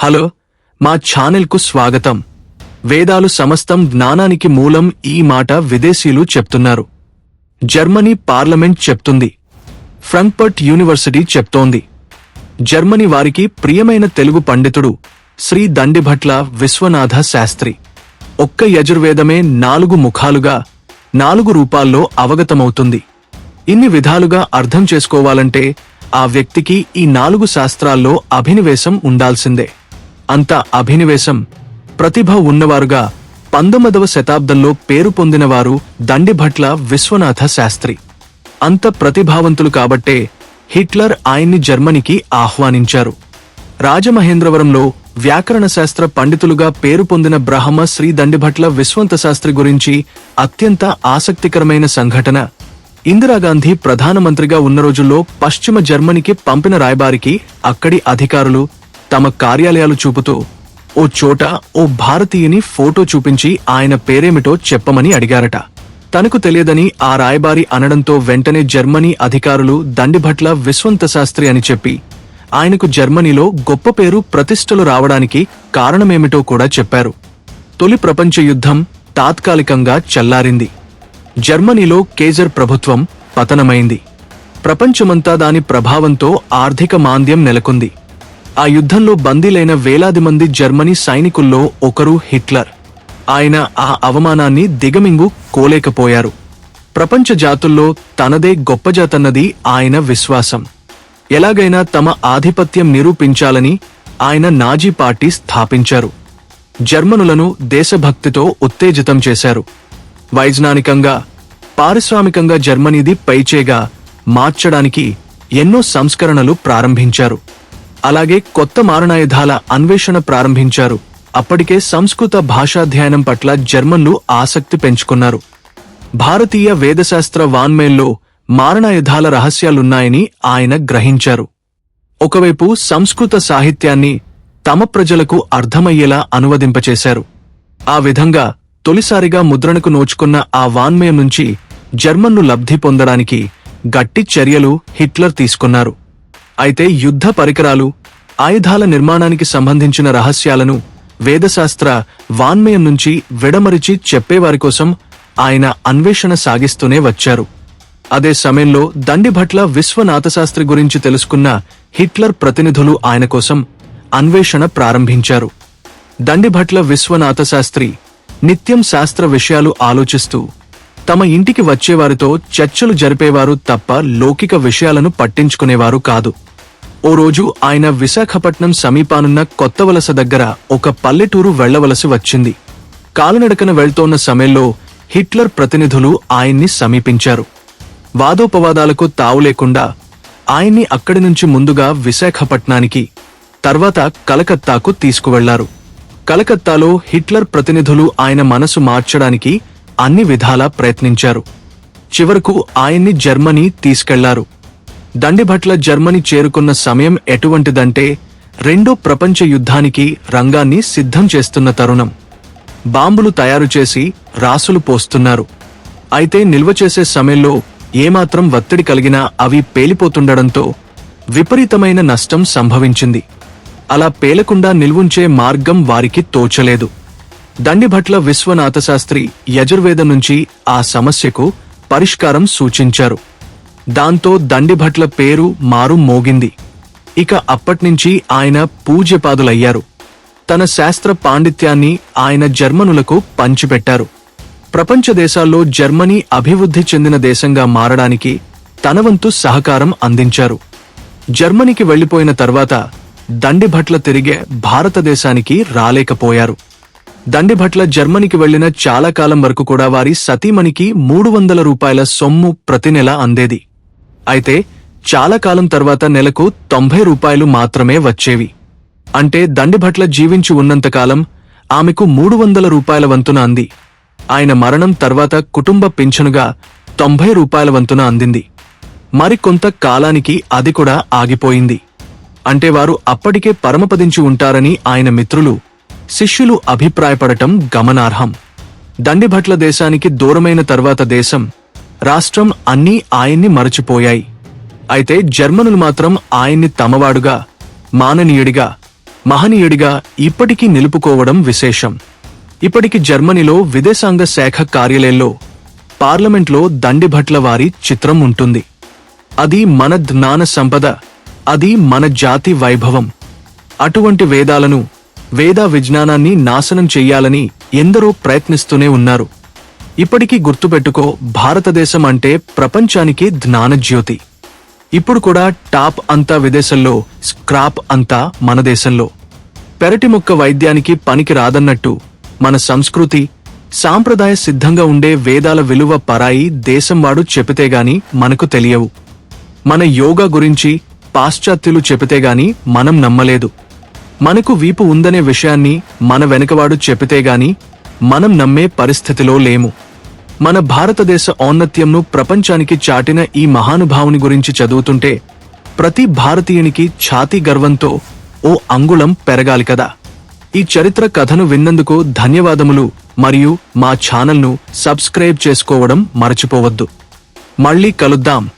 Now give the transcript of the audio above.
Hello మా ఛానల్కు స్వాగతం. వేదాలు సమస్తం జ్ఞానానికి మూలం ఈ మాట విదేశీయులు చెప్తున్నారు. జర్మనీ పార్లమెంట్ చెప్తుంది. ఫ్రంక్ఫర్ట్ యూనివర్సిటీ చెప్తోంది. జర్మనీ వారికి ప్రియమైన తెలుగు పండితుడు శ్రీ దండిభట్ల విశ్వనాథ శాస్త్రి. ఒక్క యజుర్వేదమే నాలుగు ముఖాలుగా నాలుగు రూపాల్లో అవగతమవుతుంది. ఇన్ని విధాలుగా అర్థం చేసుకోవాలంటే ఆ వ్యక్తికి ఈ నాలుగు శాస్త్రాల్లో అభినివేశం ఉండాల్సిందే. అంత అభినివేశం. ప్రతిభ ఉన్నవారుగా పంతొమ్మిదవ శతాబ్దంలో పేరు పొందినవారు దండిభట్ల విశ్వనాథ శాస్త్రి. అంత ప్రతిభావంతులు కాబట్టే హిట్లర్ ఆయన్ని జర్మనీకి ఆహ్వానించారు. రాజమహేంద్రవరంలో వ్యాకరణ శాస్త్ర పండితులుగా పేరు పొందిన బ్రహ్మ శ్రీ దండిభట్ల విశ్వంత శాస్త్రి గురించి అత్యంత ఆసక్తికరమైన సంఘటన. ఇందిరాగాంధీ ప్రధానమంత్రిగా ఉన్న రోజుల్లో పశ్చిమ జర్మనీకి పంపిన రాయబారికి అక్కడి అధికారులు తమ కార్యాలయాలు చూపుతూ ఓ చోట ఓ భారతీయుని ఫోటో చూపించి ఆయన పేరేమిటో చెప్పమని అడిగారట. తనకు తెలియదని ఆ రాయబారి అనడంతో వెంటనే జర్మనీ అధికారులు దండిభట్ల విశ్వంత శాస్త్రి అని చెప్పి ఆయనకు జర్మనీలో గొప్ప పేరు ప్రతిష్టలు రావడానికి కారణమేమిటో కూడా చెప్పారు. తొలి ప్రపంచ యుద్ధం తాత్కాలికంగా చల్లారింది. జర్మనీలో కేజర్ ప్రభుత్వం పతనమైంది. ప్రపంచమంతా దాని ప్రభావంతో ఆర్థిక మాంద్యం నెలకొంది. ఆ యుద్ధంలో బందీలైన వేలాది మంది జర్మనీ సైనికుల్లో ఒకరు హిట్లర్. ఆయన ఆ అవమానాన్ని దిగమింగు కోలేకపోయారు. ప్రపంచ జాతుల్లో తనదే గొప్ప జాతన్నది ఆయన విశ్వాసం. ఎలాగైనా తమ ఆధిపత్యం నిరూపించాలని ఆయన నాజీ పార్టీ స్థాపించారు. జర్మనులను దేశభక్తితో ఉత్తేజితం చేశారు. వైజ్ఞానికంగా పారిశ్రామికంగా జర్మనీది పైచేగా మార్చడానికి ఎన్నో సంస్కరణలు ప్రారంభించారు. అలాగే కొత్త మారణాయుధాల అన్వేషణ ప్రారంభించారు. అప్పటికే సంస్కృత భాషాధ్యయనం పట్ల జర్మన్లు ఆసక్తి పెంచుకున్నారు. భారతీయ వేదశాస్త్ర వాన్మేల్లో మారణాయుధాల రహస్యాలున్నాయని ఆయన గ్రహించారు. ఒకవైపు సంస్కృత సాహిత్యాన్ని తమ ప్రజలకు అర్థమయ్యేలా అనువదింపచేశారు. ఆ విధంగా తొలిసారిగా ముద్రణకు నోచుకున్న ఆ వాన్మయం నుంచి జర్మన్ను లబ్ధి పొందడానికి గట్టి చర్యలు హిట్లర్ తీసుకున్నారు. అయితే యుద్ధ పరికరాలు ఆయుధాల నిర్మాణానికి సంబంధించిన రహస్యాలను వేదశాస్త్ర వాన్మయం నుంచి విడమరిచి చెప్పేవారి కోసం ఆయన అన్వేషణ సాగిస్తూనే వచ్చారు. అదే సమయంలో దండిభట్ల విశ్వనాథశాస్త్రి గురించి తెలుసుకున్న హిట్లర్ ప్రతినిధులు ఆయన కోసం అన్వేషణ ప్రారంభించారు. దండిభట్ల విశ్వనాథశాస్త్రి నిత్యం శాస్త్ర విషయాలు ఆలోచిస్తూ తమ ఇంటికి వచ్చేవారితో చర్చలు జరిపేవారు తప్ప లౌకిక విషయాలను పట్టించుకునేవారు కాదు. ఓ రోజు ఆయన విశాఖపట్నం సమీపానున్న కొత్తవలస దగ్గర ఒక పల్లెటూరు వెళ్ళవలసి వచ్చింది. కాలునడకన వెళ్తోన్న సమయంలో హిట్లర్ ప్రతినిధులు ఆయన్ని సమీపించారు. వాదోపవాదాలకు తావులేకుండా ఆయన్ని అక్కడి నుంచి ముందుగా విశాఖపట్నానికి తర్వాత కలకత్తాకు తీసుకువెళ్ళారు. కలకత్తాలో హిట్లర్ ప్రతినిధులు ఆయన మనసు మార్చడానికి అన్ని విధాలా ప్రయత్నించారు. చివరకు ఆయన్ని జర్మనీ తీసుకెళ్ళారు. దండిభట్ల జర్మనీ చేరుకున్న సమయం ఎటువంటిదంటే రెండో ప్రపంచ యుద్ధానికి రంగాన్ని సిద్ధం చేస్తున్న తరుణం. బాంబులు తయారు చేసి రాసులు పోస్తున్నారు. అయితే నిల్వ చేసే సమయంలో ఏమాత్రం ఒత్తిడి కలిగినా అవి పేలిపోతుండడంతో విపరీతమైన నష్టం సంభవించింది. అలా పేలకుండా నిల్వుంచే మార్గం వారికి తోచలేదు. దండిభట్ల విశ్వనాథశాస్త్రి యజుర్వేదం నుంచి ఆ సమస్యకు పరిష్కారం సూచించారు. దాంతో దండిభట్ల పేరు మారు మోగింది. ఇక అప్పట్నుంచి ఆయన పూజ్యపాదులయ్యారు. తన శాస్త్ర పాండిత్యాన్ని ఆయన జర్మనులకు పంచిపెట్టారు. ప్రపంచ దేశాల్లో జర్మనీ అభివృద్ధి చెందిన దేశంగా మారడానికి తనవంతు సహకారం అందించారు. జర్మనీకి వెళ్ళిపోయిన తర్వాత దండిభట్ల తిరిగే భారతదేశానికి రాలేకపోయారు. దండిభట్ల జర్మనీకి వెళ్ళిన చాలా కాలం వరకు కూడా వారి సతీమణికి మూడు వందల రూపాయల సొమ్ము ప్రతి నెల అందేది. అయితే చాలా కాలం తర్వాత నెలకు తొంభై రూపాయలు మాత్రమే వచ్చేవి. అంటే దండిభట్ల జీవించి ఉన్నంతకాలం ఆమెకు మూడు వందల రూపాయల వంతున అంది. ఆయన మరణం తర్వాత కుటుంబ పింఛనుగా తొంభై రూపాయల వంతున అందింది. మరికొంత కాలానికి అది కూడా ఆగిపోయింది. అంటే వారు అప్పటికే పరమపదించి ఉంటారని ఆయన మిత్రులు శిష్యులు అభిప్రాయపడటం గమనార్హం. దండిభట్ల దేశానికి దూరమైన తర్వాత దేశం రాష్ట్రం అన్నీ ఆయన్ని మరచిపోయాయి. అయితే జర్మనులు మాత్రం ఆయన్ని తమవాడుగా మాననీయుడిగా మహనీయుడిగా ఇప్పటికీ నిలుపుకోవడం విశేషం. ఇప్పటికి జర్మనీలో విదేశాంగ శాఖ కార్యాలయంలో పార్లమెంట్లో దండిభట్ల వారి చిత్రం ఉంటుంది. అది మన జ్ఞాన సంపద అది మన జాతి వైభవం. అటువంటి వేదాలను వేద విజ్ఞానాన్ని నాశనం చెయ్యాలని ఎందరో ప్రయత్నిస్తూనే ఉన్నారు. ఇప్పటికీ గుర్తుపెట్టుకో భారతదేశం అంటే ప్రపంచానికి జ్ఞానజ్యోతి. ఇప్పుడు కూడా టాప్ అంతా విదేశంలో స్క్రాప్ అంతా మన దేశంలో. పెరటి మొక్క వైద్యానికి పనికి రాదన్నట్టు మన సంస్కృతి సాంప్రదాయ సిద్ధంగా ఉండే వేదాల విలువ పరాయి దేశంవాడు చెబితే గాని మనకు తెలియవు. మన యోగా గురించి పాశ్చాత్యులు చెబితే గాని మనం నమ్మలేదు. మనకు వీపు ఉందనే విషయాన్ని మన వెనుకవాడు చెబితే గాని మనం నమ్మే పరిస్థితిలో లేము. మన భారతదేశ ఔన్నత్యంను ప్రపంచానికి చాటిన ఈ మహానుభావుని గురించి చదువుతుంటే ప్రతి భారతీయునికి ఛాతీ గర్వంతో ఓ అంగుళం పెరగాలి కదా. ఈ చరిత్ర కథను విన్నందుకు ధన్యవాదములు మరియు మా ఛానల్ను సబ్స్క్రైబ్ చేసుకోవడం మరచిపోవద్దు. మళ్ళీ కలుద్దాం.